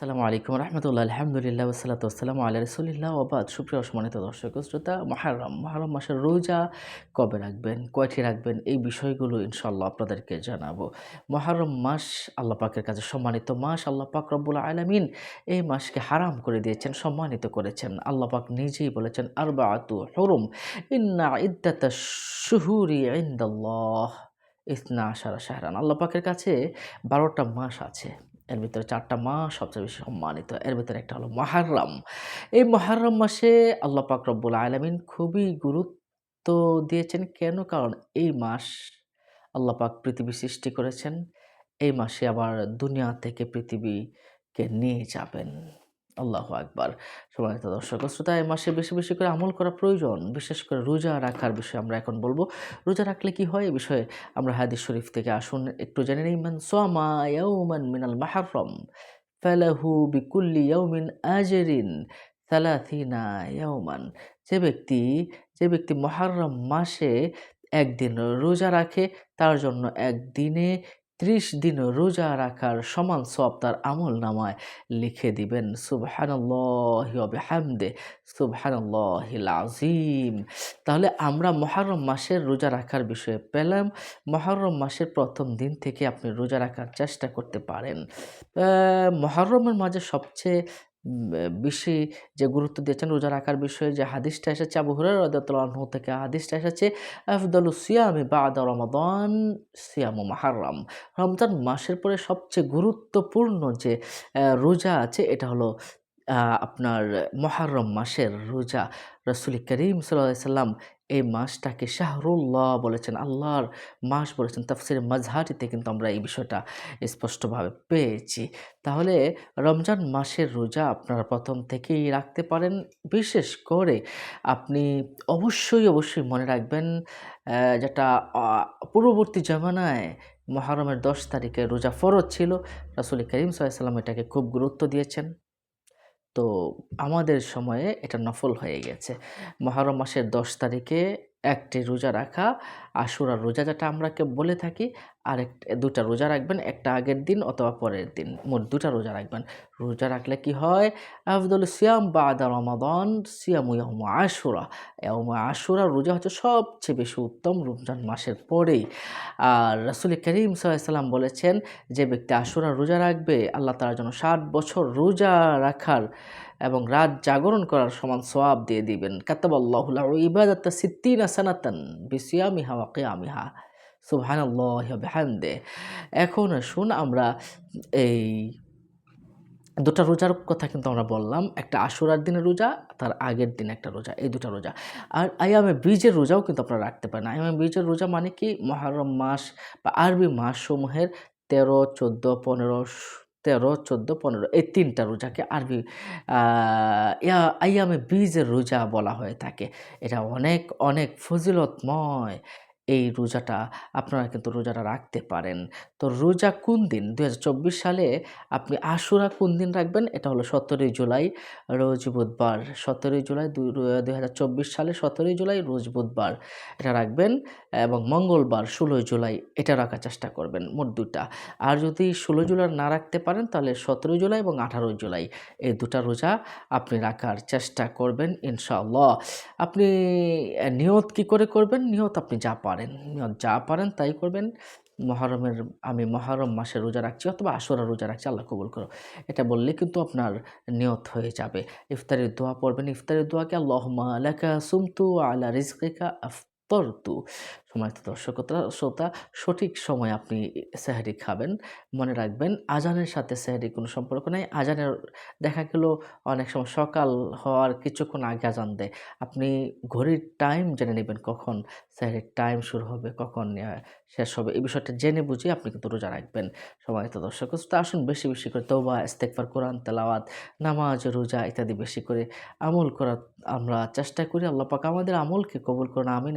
আসসালামু আলাইকুম রহমতুল্লাহ, আলহামদুলিল্লাহ ওসালাত আসসালামু আল্লাহ রসুলিল্লাহ ওবাদ সুপ্রিয় সম্মানিত দর্শক শ্রোতা, মহারম মহারম মাসের রোজা কবে রাখবেন, কয়টি রাখবেন, এই বিষয়গুলো ইনশাল্লাহ আপনাদেরকে জানাব। মহারম মাস আল্লাহ পাকের কাছে সম্মানিত মাস, আল্লাহ পাক রব্বুল আলমিন এই মাসকে হারাম করে দিয়েছেন, সম্মানিত করেছেন। আল্লাহ পাক নিজেই বলেছেন আরবা আতু হরুম, ইন্না ইদ্দাতা শুহুরি ইন্দাল্লাহ, ইসনা আশারা শাহরান। আল্লাহ পাকের কাছে বারোটা মাস আছে। এর ভিতরে চারটা মাস সবচেয়ে বেশি সম্মানিত। এর ভিতরে একটা হলো মহারম। এই মহারম মাসে আল্লাহ পাক রব্বুল আলমিন খুবই গুরুত্ব দিয়েছেন। কেন? কারণ এই মাস আল্লাহ পাক পৃথিবী সৃষ্টি করেছেন। এই মাসে আবার দুনিয়া থেকে পৃথিবীকে নিয়ে যাবেন। আল্লাহ আকবার। সম্মানিত দর্শক, শ্রোতা, এই মাসে বেশি বেশি করে আমল করা প্রয়োজন, বিশেষ করে রোজা রাখার বিষয়ে আমরা এখন বলব। রোজা রাখলে কি হয়? এই বিষয়ে আমরা হাদিস শরীফ থেকে আসুন, একটু জেনে নিই, মান সোয়ামা ইয়াউমান মিনাল মাহারম ফালাহু বিকুল্লি ইয়াউমিন আজরিন সালাথিনা ইয়াউমান। যে ব্যক্তি যে ব্যক্তি মহারম মাসে একদিন রোজা রাখে, তার জন্য একদিনে ত্রিশ দিন রোজা রাখার সমান সব তার আমল নামায় লিখে দিবেন সুবহানল্লাহামদে সুবহানল্লাহিল আজিম তাহলে আমরা মহারম মাসের রোজা রাখার বিষয়ে পেলাম। মহারম মাসের প্রথম দিন থেকে আপনি রোজা রাখার চেষ্টা করতে পারেন। মহারমের মাঝে সবচেয়ে বেশি যে গুরুত্ব দিয়েছেন রোজা রাখার বিষয়ে যে হাদিসটা এসেছে আবু হুরার রাদিয়াল্লাহু থেকে হাদিসটা এসেছে, আফদালু সিয়ামি বাদা রমাদান সিয়ামু মাহারাম রমজান মাসের পরে সবচেয়ে গুরুত্বপূর্ণ যে রোজা আছে, এটা হলো আপনার মহারম মাসের রোজা রসুল করিম সাল্লাম এই মাসটাকে শাহরুল্লাহ বলেছেন, আল্লাহর মাস বলেছেন। তাফসির মাঝহারিতে কিন্তু আমরা এই বিষয়টা স্পষ্টভাবে পেয়েছি। তাহলে রমজান মাসের রোজা আপনারা প্রথম থেকেই রাখতে পারেন। বিশেষ করে আপনি অবশ্যই অবশ্যই মনে রাখবেন যেটা পূর্ববর্তী জামানায় মহারমের দশ তারিখে রোজা ফরজ ছিল। রাসুল করিম সাল্লাম এটাকে খুব গুরুত্ব দিয়েছেন। তো আমাদের সময়ে এটা নফল হয়ে গেছে। মহরম মাসের দশ তারিখে একটি রোজা রাখা, আশুরার রোজা যেটা আমরাকে বলে থাকি, আর এক দুটা রোজা রাখবেন, একটা আগের দিন অথবা পরের দিন। মোট দুটা রোজা রাখবেন। রোজা রাখলে কি হয়? আফদুল সিয়াম বা আদা রমাদন, সিয়াম ইয়ম আশুরা। এবং আশুরা রোজা হচ্ছে সবচেয়ে বেশি উত্তম রমজান মাসের পরেই। আর রাসুল করিম সাল্লাম বলেছেন, যে ব্যক্তি আশুরা রোজা রাখবে, আল্লাহ তার জন্য ষাট বছর রোজা রাখার এবং রাত জাগরণ করার সমান সোয়াব দিয়ে দিবেন। কাতাবাল্লাহুল্লাহ ইবাদত সিদ্দিন সানাতান বিসিয়ামিহা ওয়া কিয়ামিহা। সুবহানাল্লাহ বিহামদে। এখন শুন আমরা এই দুটা রোজার কথা কিন্তু আমরা বললাম। একটা আশুরার দিনের রোজা, তার আগের দিন একটা রোজা, এই দুটা রোজা। আর আয়ামে বীজের রোজাও কিন্তু আপনারা রাখতে পারেন। আয়ামে বীজের রোজা মানে কি? মহারম মাস বা আরবি মাস সমূহের তেরো, চোদ্দ, পনেরো তেরো, চোদ্দ, পনেরো, এই তিনটা রোজাকে আরবি আইয়ামে বীজের রোজা বলা হয়ে থাকে। এটা অনেক অনেক ফজিলতময় এই রোজাটা আপনারা কিন্তু রোজাটা রাখতে পারেন। তো রোজা কোন দিন? দু হাজার চব্বিশ সালে আপনি আশুরা কোন দিন রাখবেন? এটা হলো সতেরোই জুলাই, রোজ বুধবার। সতেরোই জুলাই দুই হাজার চব্বিশ সালে সতেরোই জুলাই, রোজ বুধবার। এটা রাখবেন এবং মঙ্গলবার ষোলোই জুলাই, এটা রাখার চেষ্টা করবেন, মোট দুটা আর যদি ষোলো জুলাই না রাখতে পারেন, তাহলে সতেরোই জুলাই এবং আঠারোই জুলাই, এই দুটা রোজা আপনি রাখার চেষ্টা করবেন, ইনশাআল্লাহ। আপনি নিয়ত কি করে করবেন? নিয়ত আপনি যা পারেন। পারেন। যা পারেন তাই করবেন। মহরমের, আমি মহরম মাসে রোজা রাখছি অথবা আসরা রোজা রাখছি, আল্লাহ কবুল করো এটা বললে কিন্তু আপনার নিয়ত হয়ে যাবে। ইফতারের দোয়া পড়বেন। ইফতারের দোয়াকে আল্লাহ আলাকা সুমতু আলা রিজকিকা তরতু সময় দর্শকতা, শ্রোতা, সঠিক সময় আপনি স্যাহারি খাবেন। মনে রাখবেন, আজানের সাথে স্যাহারি কোনো সম্পর্ক নেই। আজানের দেখা গেল অনেক সময় সকাল হওয়ার কিছুক্ষণ আগে আজান দেয়। আপনি ঘড়ির টাইম জেনে নেবেন কখন স্যাহারির টাইম শুরু হবে, কখন শেষ হবে। এই বিষয়টা জেনে বুঝে আপনি কিন্তু রোজা রাখবেন। সময় দর্শক, তো আসুন বেশি বেশি করে তৌবা ইস্তেকফার কোরআন, তেলাওয়াত, নামাজ, রোজা ইত্যাদি বেশি করে আমল করার আমরা চেষ্টা করি। আল্লাহ পাক আমাদের আমলকে কবুল করুন। আমিন।